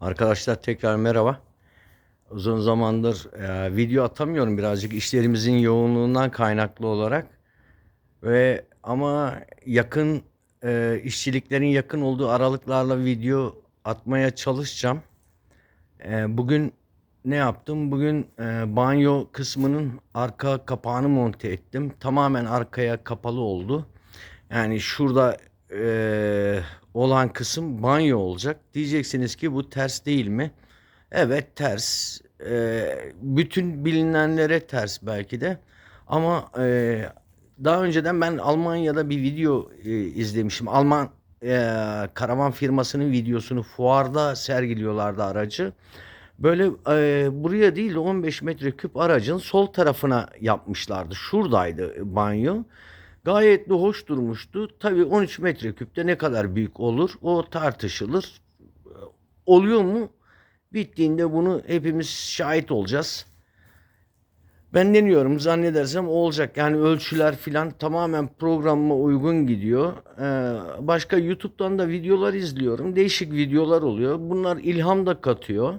Arkadaşlar tekrar merhaba. Uzun zamandır e, video atamıyorum birazcık işlerimizin yoğunluğundan kaynaklı olarak. Ve ama yakın e, işçiliklerin yakın olduğu aralıklarla video atmaya çalışacağım. E, bugün ne yaptım? Bugün e, banyo kısmının arka kapağını monte ettim. Tamamen arkaya kapalı oldu. Yani şurada e, olan kısım banyo olacak. Diyeceksiniz ki bu ters değil mi? Evet ters. E, bütün bilinenlere ters belki de. Ama e, daha önceden ben Almanya'da bir video e, izlemişim. Alman e, karavan firmasının videosunu fuarda sergiliyorlardı aracı. Böyle e, buraya değil de 15 metreküp aracın sol tarafına yapmışlardı. Şuradaydı banyo. Gayet de hoş durmuştu. Tabii 13 metreküpte ne kadar büyük olur o tartışılır. Oluyor mu? Bittiğinde bunu hepimiz şahit olacağız. Ben deniyorum zannedersem olacak. Yani ölçüler filan tamamen programıma uygun gidiyor. Ee, başka YouTube'dan da videolar izliyorum. Değişik videolar oluyor. Bunlar ilham da katıyor.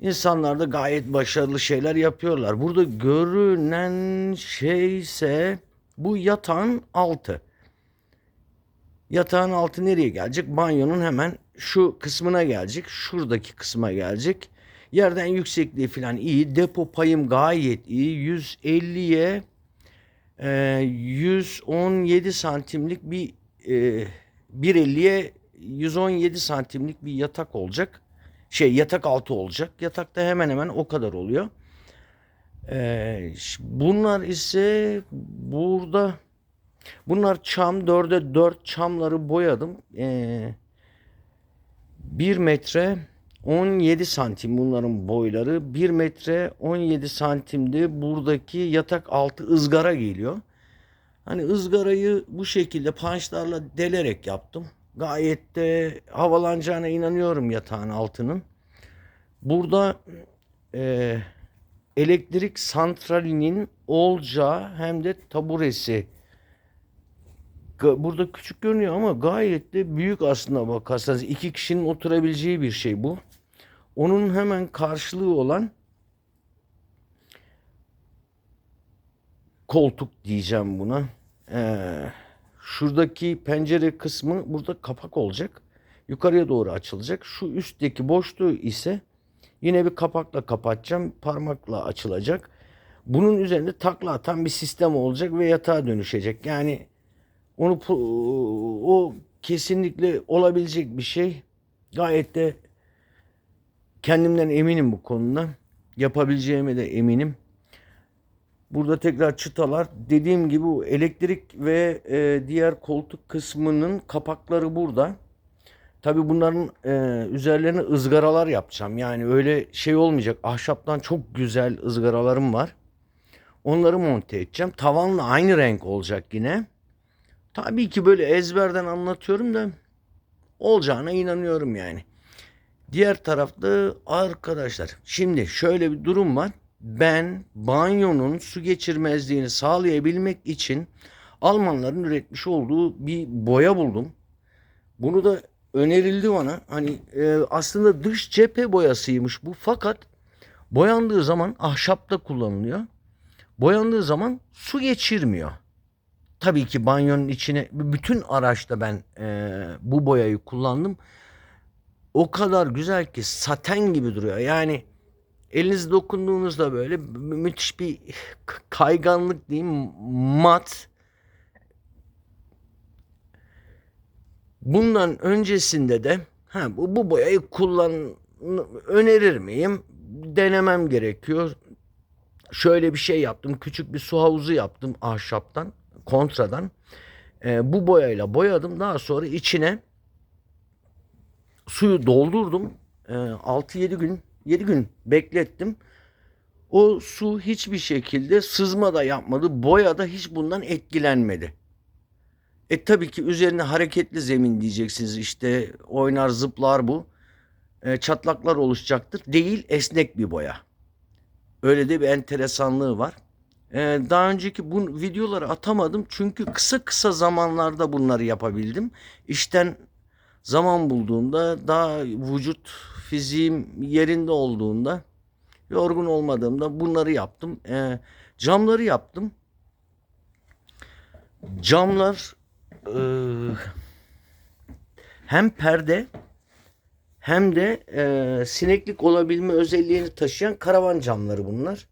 İnsanlar da gayet başarılı şeyler yapıyorlar. Burada görünen şey ise bu yatağın altı. Yatağın altı nereye gelecek? Banyonun hemen şu kısmına gelecek. Şuradaki kısma gelecek. Yerden yüksekliği falan iyi. Depo payım gayet iyi. 150'ye e, 117 santimlik bir e, 150'ye 117 santimlik bir yatak olacak. Şey yatak altı olacak. Yatakta hemen hemen o kadar oluyor. Ee, bunlar ise burada bunlar çam dörde dört çamları boyadım. Ee, 1 metre 17 santim bunların boyları. 1 metre 17 santimde buradaki yatak altı ızgara geliyor. Hani ızgarayı bu şekilde pançlarla delerek yaptım. Gayet de havalanacağına inanıyorum yatağın altının. Burada e, elektrik santralinin olacağı hem de taburesi. Burada küçük görünüyor ama gayet de büyük aslında bakarsanız. iki kişinin oturabileceği bir şey bu. Onun hemen karşılığı olan koltuk diyeceğim buna. Ee, şuradaki pencere kısmı burada kapak olacak. Yukarıya doğru açılacak. Şu üstteki boşluğu ise yine bir kapakla kapatacağım. Parmakla açılacak. Bunun üzerinde takla atan bir sistem olacak ve yatağa dönüşecek. Yani onu o kesinlikle olabilecek bir şey. Gayet de kendimden eminim bu konuda. Yapabileceğime de eminim. Burada tekrar çıtalar. Dediğim gibi elektrik ve e, diğer koltuk kısmının kapakları burada. Tabii bunların e, üzerlerine ızgaralar yapacağım. Yani öyle şey olmayacak. Ahşaptan çok güzel ızgaralarım var. Onları monte edeceğim. Tavanla aynı renk olacak yine. Tabii ki böyle ezberden anlatıyorum da olacağına inanıyorum yani. Diğer tarafta arkadaşlar şimdi şöyle bir durum var. Ben banyonun su geçirmezliğini sağlayabilmek için Almanların üretmiş olduğu bir boya buldum. Bunu da önerildi bana. Hani e, aslında dış cephe boyasıymış bu fakat boyandığı zaman ahşapta kullanılıyor. Boyandığı zaman su geçirmiyor. Tabii ki banyonun içine bütün araçta ben e, bu boyayı kullandım. O kadar güzel ki saten gibi duruyor. Yani eliniz dokunduğunuzda böyle mü- müthiş bir kayganlık diyeyim mat. Bundan öncesinde de ha, bu, bu boyayı kullan önerir miyim? Denemem gerekiyor. Şöyle bir şey yaptım. Küçük bir su havuzu yaptım ahşaptan, kontradan. Ee, bu boyayla boyadım. Daha sonra içine suyu doldurdum. Ee, 6-7 gün 7 gün beklettim. O su hiçbir şekilde sızma da yapmadı. Boya da hiç bundan etkilenmedi. E tabii ki üzerine hareketli zemin diyeceksiniz. İşte oynar zıplar bu. E, çatlaklar oluşacaktır. Değil esnek bir boya. Öyle de bir enteresanlığı var. E, daha önceki bu videoları atamadım çünkü kısa kısa zamanlarda bunları yapabildim. İşten zaman bulduğumda daha vücut fiziğim yerinde olduğunda, yorgun olmadığımda bunları yaptım. Ee, camları yaptım. Camlar e, hem perde hem de e, sineklik olabilme özelliğini taşıyan karavan camları bunlar.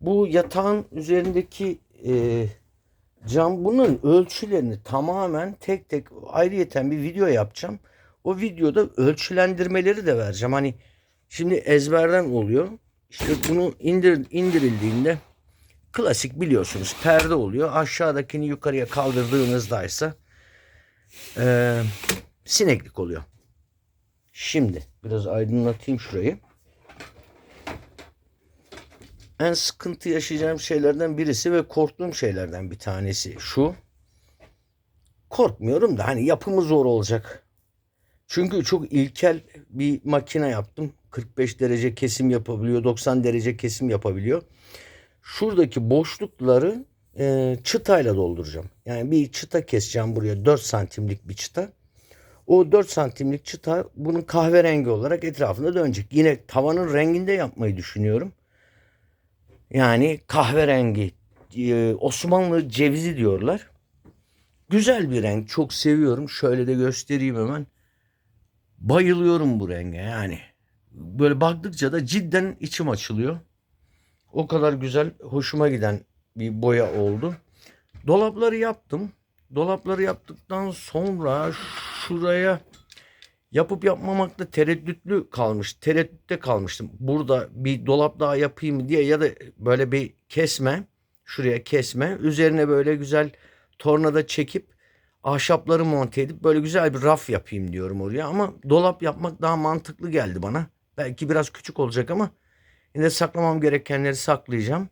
Bu yatağın üzerindeki e, cam bunun ölçülerini tamamen tek tek ayrıyeten bir video yapacağım. O videoda ölçülendirmeleri de vereceğim. Hani şimdi ezberden oluyor. İşte bunu indir, indirildiğinde klasik biliyorsunuz perde oluyor. Aşağıdakini yukarıya kaldırdığınızdaysa e, sineklik oluyor. Şimdi biraz aydınlatayım şurayı. En sıkıntı yaşayacağım şeylerden birisi ve korktuğum şeylerden bir tanesi şu. Korkmuyorum da hani yapımı zor olacak. Çünkü çok ilkel bir makine yaptım. 45 derece kesim yapabiliyor, 90 derece kesim yapabiliyor. Şuradaki boşlukları e, çıtayla dolduracağım. Yani bir çıta keseceğim buraya 4 santimlik bir çıta. O 4 santimlik çıta bunun kahverengi olarak etrafında dönecek. Yine tavanın renginde yapmayı düşünüyorum. Yani kahverengi e, Osmanlı cevizi diyorlar. Güzel bir renk. Çok seviyorum. Şöyle de göstereyim hemen. Bayılıyorum bu renge yani. Böyle baktıkça da cidden içim açılıyor. O kadar güzel, hoşuma giden bir boya oldu. Dolapları yaptım. Dolapları yaptıktan sonra şuraya yapıp yapmamakta tereddütlü kalmış. Tereddütte kalmıştım. Burada bir dolap daha yapayım diye ya da böyle bir kesme. Şuraya kesme. Üzerine böyle güzel tornada çekip ahşapları monte edip böyle güzel bir raf yapayım diyorum oraya. Ama dolap yapmak daha mantıklı geldi bana. Belki biraz küçük olacak ama yine saklamam gerekenleri saklayacağım.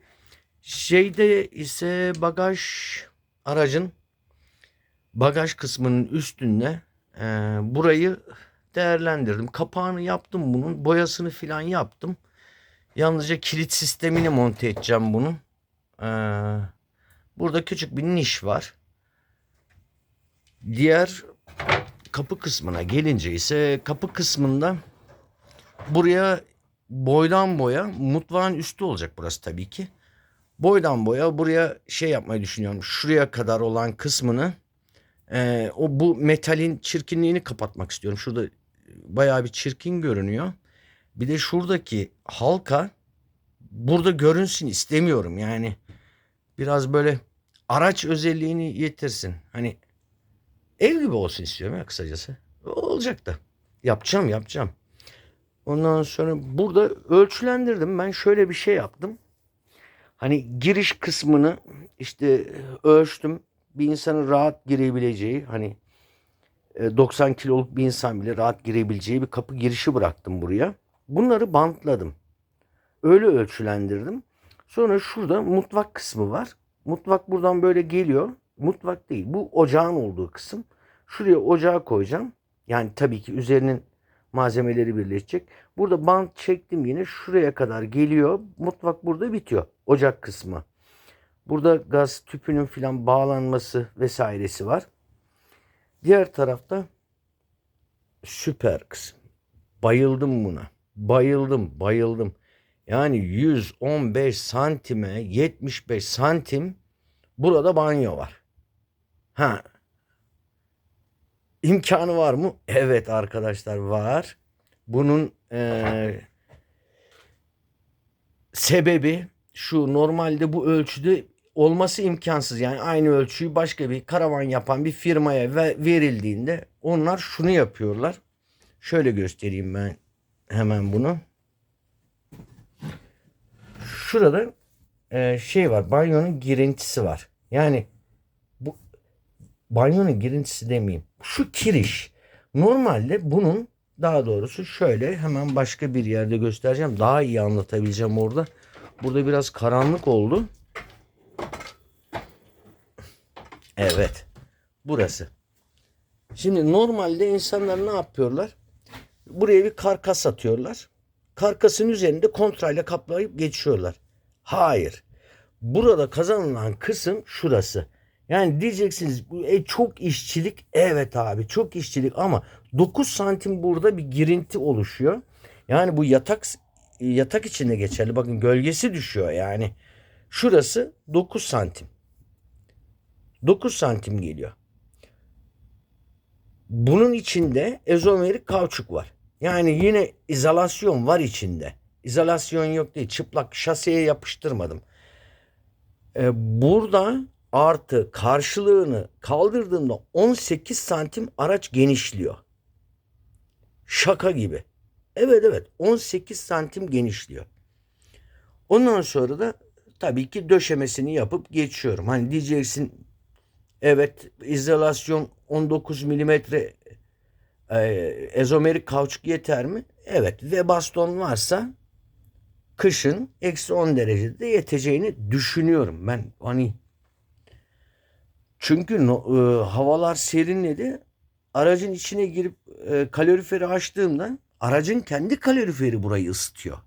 Şeyde ise bagaj aracın bagaj kısmının üstünde e, burayı değerlendirdim. Kapağını yaptım bunun. Boyasını filan yaptım. Yalnızca kilit sistemini monte edeceğim bunun. E, burada küçük bir niş var. Diğer kapı kısmına gelince ise kapı kısmında buraya boydan boya mutfağın üstü olacak burası tabii ki. Boydan boya buraya şey yapmayı düşünüyorum. Şuraya kadar olan kısmını e, o bu metalin çirkinliğini kapatmak istiyorum. Şurada bayağı bir çirkin görünüyor. Bir de şuradaki halka burada görünsün istemiyorum. Yani biraz böyle araç özelliğini yetirsin. Hani ev gibi olsun istiyorum ya kısacası. Olacak da. Yapacağım yapacağım. Ondan sonra burada ölçülendirdim. Ben şöyle bir şey yaptım. Hani giriş kısmını işte ölçtüm. Bir insanın rahat girebileceği hani e, 90 kiloluk bir insan bile rahat girebileceği bir kapı girişi bıraktım buraya. Bunları bantladım. Öyle ölçülendirdim. Sonra şurada mutfak kısmı var. Mutfak buradan böyle geliyor. Mutfak değil. Bu ocağın olduğu kısım. Şuraya ocağı koyacağım. Yani tabii ki üzerinin malzemeleri birleşecek. Burada bant çektim yine şuraya kadar geliyor. Mutfak burada bitiyor. Ocak kısmı. Burada gaz tüpünün filan bağlanması vesairesi var. Diğer tarafta süper kısım. Bayıldım buna. Bayıldım, bayıldım. Yani 115 santime 75 santim burada banyo var. Ha. İmkanı var mı? Evet arkadaşlar var. Bunun eee, sebebi şu normalde bu ölçüde olması imkansız. Yani aynı ölçüyü başka bir karavan yapan bir firmaya ve- verildiğinde onlar şunu yapıyorlar. Şöyle göstereyim ben hemen bunu. Şurada eee, şey var. Banyonun girintisi var. Yani bu banyonun girintisi demeyeyim. Şu kiriş. Normalde bunun daha doğrusu şöyle hemen başka bir yerde göstereceğim. Daha iyi anlatabileceğim orada. Burada biraz karanlık oldu. Evet. Burası. Şimdi normalde insanlar ne yapıyorlar? Buraya bir karkas atıyorlar. Karkasın üzerinde kontrayla kaplayıp geçiyorlar. Hayır. Burada kazanılan kısım şurası. Yani diyeceksiniz e, çok işçilik. Evet abi çok işçilik ama 9 santim burada bir girinti oluşuyor. Yani bu yatak yatak içinde geçerli. Bakın gölgesi düşüyor yani. Şurası 9 santim. 9 santim geliyor. Bunun içinde ezomerik kauçuk var. Yani yine izolasyon var içinde. İzolasyon yok değil. Çıplak şaseye yapıştırmadım. Ee, burada artı karşılığını kaldırdığımda 18 santim araç genişliyor. Şaka gibi. Evet evet 18 santim genişliyor. Ondan sonra da tabii ki döşemesini yapıp geçiyorum. Hani diyeceksin evet izolasyon 19 milimetre e, ezomerik kauçuk yeter mi? Evet ve baston varsa kışın eksi 10 derecede yeteceğini düşünüyorum. Ben hani çünkü e, havalar serinledi. Aracın içine girip e, kaloriferi açtığımda aracın kendi kaloriferi burayı ısıtıyor.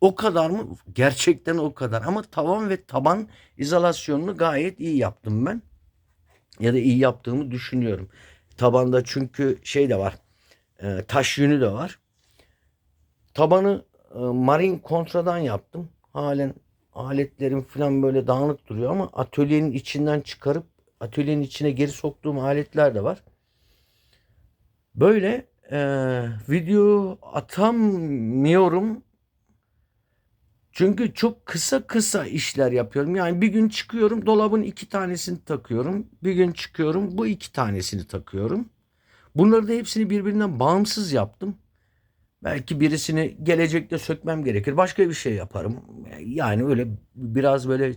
O kadar mı? Gerçekten o kadar. Ama tavan ve taban izolasyonunu gayet iyi yaptım ben. Ya da iyi yaptığımı düşünüyorum. Tabanda çünkü şey de var. E, taş yünü de var. Tabanı e, marin kontradan yaptım. Halen aletlerim falan böyle dağınık duruyor ama atölyenin içinden çıkarıp atölyenin içine geri soktuğum aletler de var. Böyle e, video atamıyorum. Çünkü çok kısa kısa işler yapıyorum. Yani bir gün çıkıyorum dolabın iki tanesini takıyorum. Bir gün çıkıyorum bu iki tanesini takıyorum. Bunları da hepsini birbirinden bağımsız yaptım. Belki birisini gelecekte sökmem gerekir. Başka bir şey yaparım. Yani öyle biraz böyle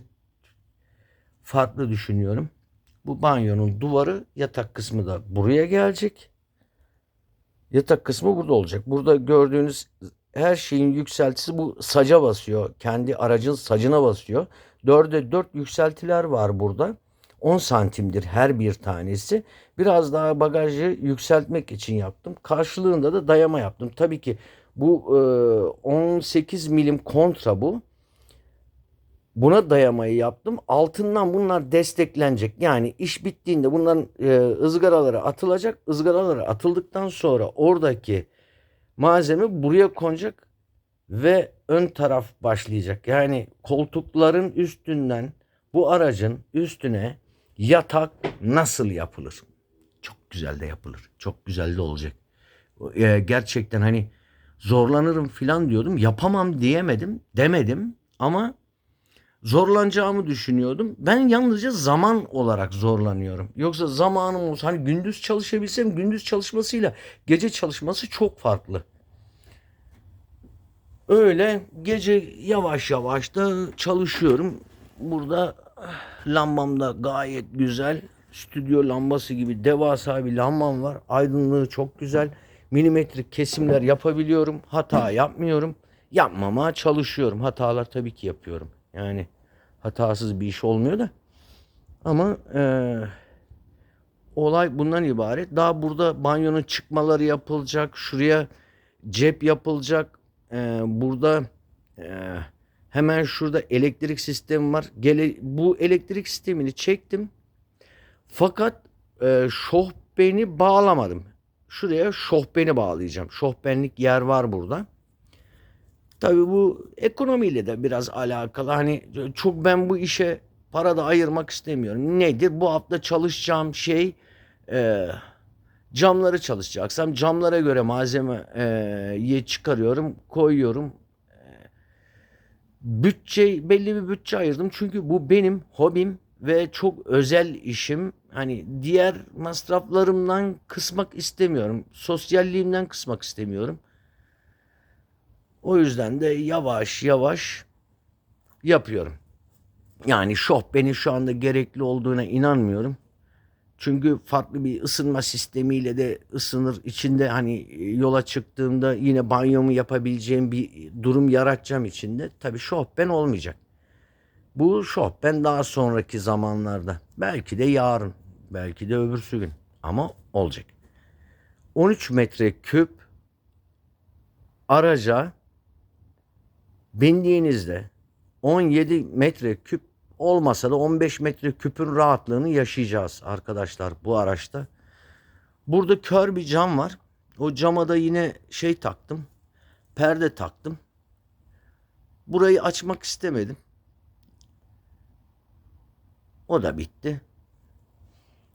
farklı düşünüyorum. Bu banyonun duvarı yatak kısmı da buraya gelecek. Yatak kısmı burada olacak. Burada gördüğünüz her şeyin yükseltisi bu saca basıyor. Kendi aracın sacına basıyor. 4'e 4 yükseltiler var burada. 10 santimdir her bir tanesi. Biraz daha bagajı yükseltmek için yaptım. Karşılığında da dayama yaptım. Tabii ki bu e, 18 milim kontra bu. Buna dayamayı yaptım. Altından bunlar desteklenecek. Yani iş bittiğinde bunların e, ızgaraları atılacak. Izgaraları atıldıktan sonra oradaki malzeme buraya konacak ve ön taraf başlayacak. Yani koltukların üstünden bu aracın üstüne yatak nasıl yapılır? Çok güzel de yapılır. Çok güzel de olacak. E, gerçekten hani zorlanırım filan diyordum. Yapamam diyemedim, demedim ama zorlanacağımı düşünüyordum. Ben yalnızca zaman olarak zorlanıyorum. Yoksa zamanım olsa hani gündüz çalışabilsem gündüz çalışmasıyla gece çalışması çok farklı. Öyle gece yavaş yavaş da çalışıyorum. Burada lambam da gayet güzel. Stüdyo lambası gibi devasa bir lambam var. Aydınlığı çok güzel. Milimetrik kesimler yapabiliyorum. Hata yapmıyorum. Yapmamaya çalışıyorum. Hatalar tabii ki yapıyorum. Yani hatasız bir iş olmuyor da. Ama e, olay bundan ibaret. Daha burada banyonun çıkmaları yapılacak. Şuraya cep yapılacak. E, burada e, hemen şurada elektrik sistemi var. Gele, bu elektrik sistemini çektim. Fakat e, şohbeni bağlamadım. Şuraya şohbeni bağlayacağım. Şohbenlik yer var burada. Tabii bu ekonomiyle de biraz alakalı. Hani çok ben bu işe para da ayırmak istemiyorum. Nedir? Bu hafta çalışacağım şey e, camları çalışacaksam camlara göre malzemeyi çıkarıyorum, koyuyorum. E, bütçe belli bir bütçe ayırdım. Çünkü bu benim hobim ve çok özel işim. Hani diğer masraflarımdan kısmak istemiyorum. Sosyalliğimden kısmak istemiyorum. O yüzden de yavaş yavaş yapıyorum. Yani şohbenin şu anda gerekli olduğuna inanmıyorum. Çünkü farklı bir ısınma sistemiyle de ısınır. İçinde hani yola çıktığımda yine banyomu yapabileceğim bir durum yaratacağım içinde. Tabii şohben olmayacak. Bu şohben daha sonraki zamanlarda. Belki de yarın. Belki de öbürsü gün. Ama olacak. 13 metre küp araca bindiğinizde 17 metre küp olmasa da 15 metre küpün rahatlığını yaşayacağız arkadaşlar bu araçta. Burada kör bir cam var. O cama da yine şey taktım. perde taktım. Burayı açmak istemedim. O da bitti.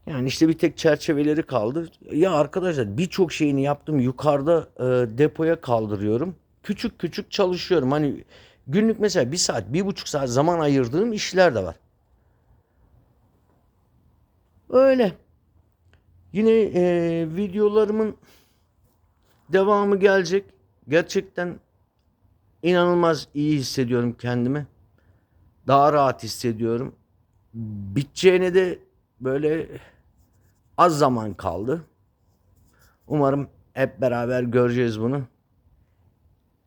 Yani işte bir tek çerçeveleri kaldı. Ya arkadaşlar birçok şeyini yaptım. Yukarıda e, depoya kaldırıyorum. Küçük küçük çalışıyorum. Hani günlük mesela bir saat, bir buçuk saat zaman ayırdığım işler de var. Öyle. Yine e, videolarımın devamı gelecek. Gerçekten inanılmaz iyi hissediyorum kendimi. Daha rahat hissediyorum. Biteceğine de böyle az zaman kaldı. Umarım hep beraber göreceğiz bunu.